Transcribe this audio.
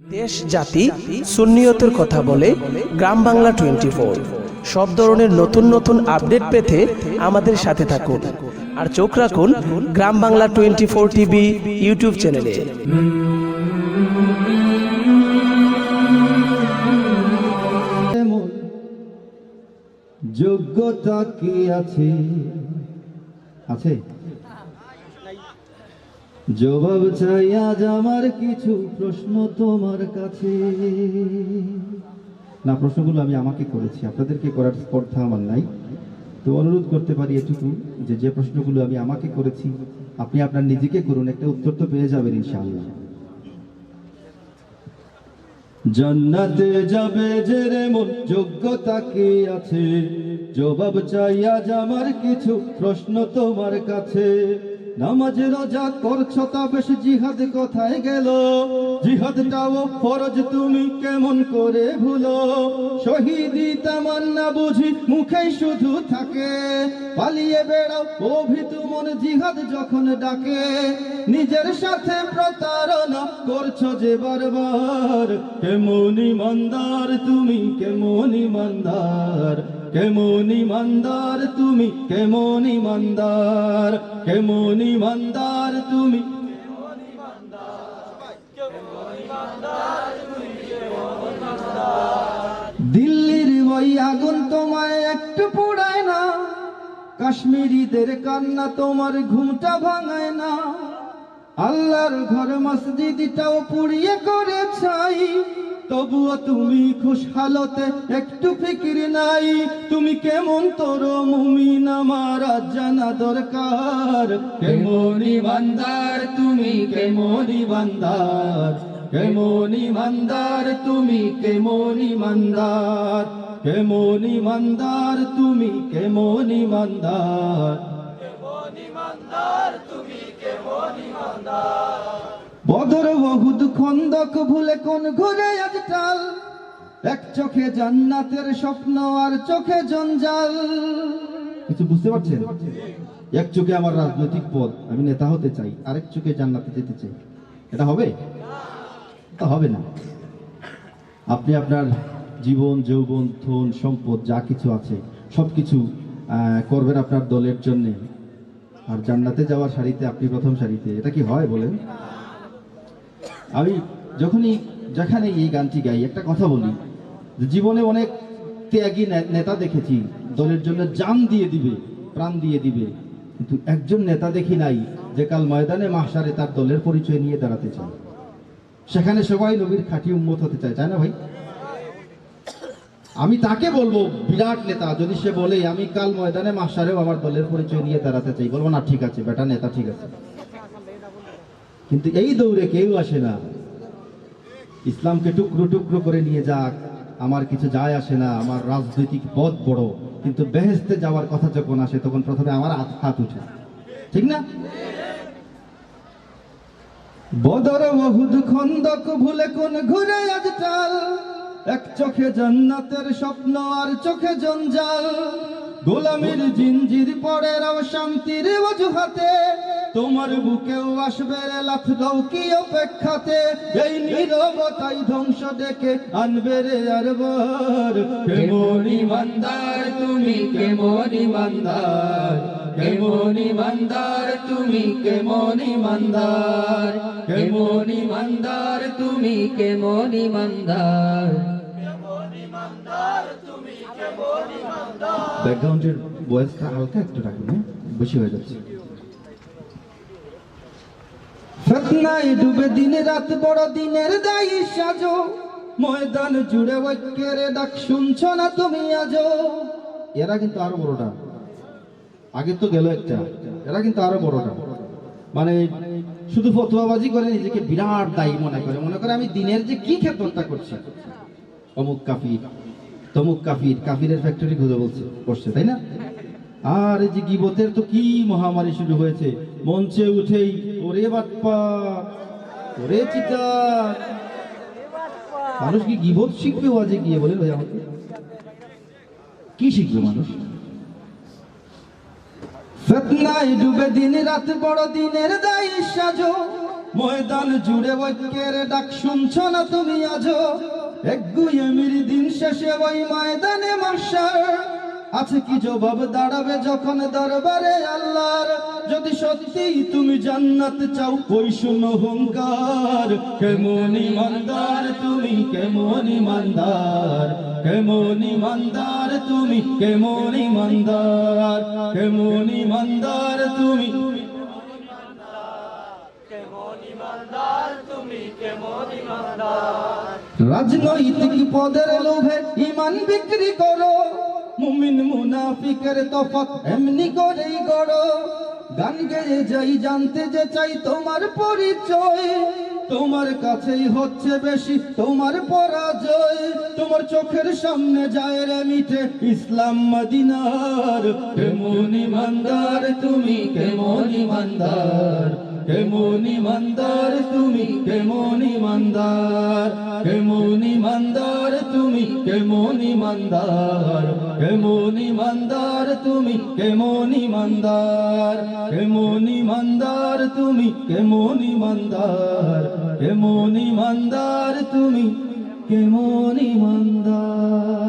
দেশ, জাতি, সুন্নিয়তের কথা বলে গ্রাম বাংলা টোয়েন্টি ফোর সব ধরনের নতুন নতুন আপডেট পেতে আমাদের সাথে থাকুন। আর চোখ রাখুন Gram Bangla twenty four TV YouTube চ্যানেলে। যোগ্যতা কি আছে? আছে? জবাব চাই আজ আমার কিছু প্রশ্ন তোমার কাছে। না, প্রশ্নগুলো আমি আমাকে করেছি, আপনাদেরকে করার স্পর্ধা আমার নাই। তো অনুরোধ করতে পারি এটুকু যে যে প্রশ্নগুলো আমি আমাকে করেছি, আপনি আপনার নিজেকে করুন, একটা উত্তর তো পেয়ে যাবেন ইনশাআল্লাহ। জান্নাতে যাবে যে রে মন, যোগ্যতা কি আছে? জবাব চাই আজ আমার কিছু প্রশ্ন তোমার কাছে। নামাজ রোজা করছ তা বেশ জিহাদ কোথায় গেল? জিহাদটাও ফরজ, তুমি কেমন করে ভুলো? শহীদি তামান্না বুঝি মুখে শুধু থাকে। পালিয়ে বেড়াও, অভিতু মন জিহাদ যখন ডাকে। নিজের সাথে প্রতারণা করছ যে বারবার। কেমন ইমানদার তুমি কেমন ইমানদার কেমন ইমানদার তুমি, কেমন ইমানদার কেমন ইমানদার তুমি। দিল্লির ওই আগুন তোমায় একটু পোড়ায় না, কাশ্মীরিদের কান্না তোমার ঘুমটা ভাঙায় না। আল্লাহর ঘর মসজিদটাও পুড়িয়ে করে ছাই তবুও তুমি খুশহালতে একটু ফিকির নাই। তুমি কেমন তোর মুমিন আমার জানা দরকার। কেমন ইমানদার তুমি কেমন ইমানদার কেমন ইমানদার তুমি কেমন ইমানদার কেমন ইমানদার তুমি কেমন ইমানদার বদর বহুদ খন্দক ভুলে কোন ঘুরে আজ এক চোখে জান্নাতের স্বপ্ন আর চোখে জঞ্জাল। কিছু বুঝতে পারছেন? এক চোখে আমার রাজনৈতিক পদ আমি নেতা হতে চাই, আরেক চোখে জান্নাতে যেতে চাই। এটা হবে? তা হবে না। আপনি আপনার জীবন, যৌবন, ধন, সম্পদ, যা কিছু আছে সব কিছু করবেন আপনার দলের জন্যে। আর জান্নাতে যাওয়ার সারিতে আপনি প্রথম সারিতে এটা কি হয় বলেন? আমি যখনই যেখানে এই গানটি গাই, একটা কথা বলি জীবনে অনেক ত্যাগী নেতা দেখেছি, দলের জন্য জান দিয়ে দিবে, প্রাণ দিয়ে দিবে, কিন্তু একজন নেতা দেখি নাই যে কাল ময়দানে মাহসারে তার দলের পরিচয় নিয়ে দাঁড়াতে চায়। সেখানে সবাই নবীর খাঁটি উন্মত হতে চায়, তাই না ভাই? আমি তাকে বলব, বিরাট নেতা, যদি সে বলে, আমি কাল ময়দানে মাসারেও আমার দলের পরিচয় নিয়ে দাঁড়াতে চাই, বলব, না, ঠিক আছে, বেটা নেতা ঠিক আছে। কিন্তু এই দৌড়ে কেউ আসে না। ইসলামকে টুকরো টুকরো করে নিয়ে যাক, আমার কিছু যায় আসে না, আমার রাজনৈতিক পথ বড়। কিন্তু বেহেস্তে যাওয়ার কথা যখন আসে, তখন প্রথমে আমার হাত উঠে। ঠিক না? বদর বহুদ খন্দক ভুলে কোন ঘুরে আজ টাল? এক চোখে জান্নাতের স্বপ্ন আর চোখে জঞ্জাল। গোলামির জিঞ্জির পরে রাও শান্তির অজুহাতে তোমার বুকেও আসবে রে লাথ লৌকি অপেক্ষাতে। এই নীরবতাই ধ্বংস ডেকে আনবে রে আরবার। কেমন ইমানদার তুমি কেমন ইমানদার কেমন ইমানদার তুমি কেমন ইমানদার কেমন ইমানদার তুমি কেমন ইমানদার ব্যাকগ্রাউন্ডের ভয়েসটা হালকা একটু রাখুন হ্যাঁ? বেশি হয়ে যাচ্ছে। ফেতনায় ডুবে দিন রাত, বড় দিনের দায়ী সাজো। ময়দান জুড়ে ঐক্যের ডাক শুনছ না তুমি আজো। এরা কিন্তু আরও বড়টা। আগে তো গেল একটা। এরা কিন্তু আরও বড়টা। মানে শুধু ফতোয়াবাজি করে নিজেকে বিরাট দায়ী মনে করে। মনে করে আমি দিনের যে কি ক্ষেত্রটা করছি। অমুক কাফির, তমুক কাফির, কাফিরের ফ্যাক্টরি খুঁজে বলছে করছে তাই না? আর এই যে গিবতের তো কি মহামারী শুরু হয়েছে। মঞ্চে উঠেই ওরে বাপ্পা ওরে চিতা। মানুষ কি গিবত শিখবে ওয়াজে গিয়ে বলে ভাই আমাকে? কি শিখবে মানুষ? ফেতনায় ডুবে দিন রাত, বড় দিনের দায়ী সাজো। ময়দান জুড়ে ঐক্যের ডাক শুনছ না তুমি আজও একগুয়েমির দিন শেষে ওই ময়দানে মাসার আছে কি জবাব? দাঁড়াবে যখন দরবারে আল্লাহর। যদি সত্যি তুমি জান্নাত চাও ওই শুনো হুঙ্কার। কেমন ইমানদার তুমি কেমন ইমানদার কেমন ইমানদার তুমি কেমন ইমানদার কেমন ইমানদার তুমি রাজনৈতিক পদের লোভে ইমান বিক্রি করো। মুনাফিকের তফাৎ এমনি করেই গড়ো। গান গেয়ে যাই, জানতে যে চাই তোমার পরিচয়। তোমার কাছেই হচ্ছে বেশি, তোমার পরাজয়। তোমার চোখের সামনে যায় রে মিঠে, ইসলাম মদিনার। কেমন ইমানদার তুমি, কেমন ইমানদার। কেমন ইমানদার তুমি, কেমন ইমানদার। কেমন ইমানদার তুমি, কেমন ইমানদার। কেমন ইমানদার তুমি, কেমন ইমানদার কেমন ইমানদার তুমি, কেমন ইমানদার কেমন ইমানদার তুমি, কেমন ইমানদার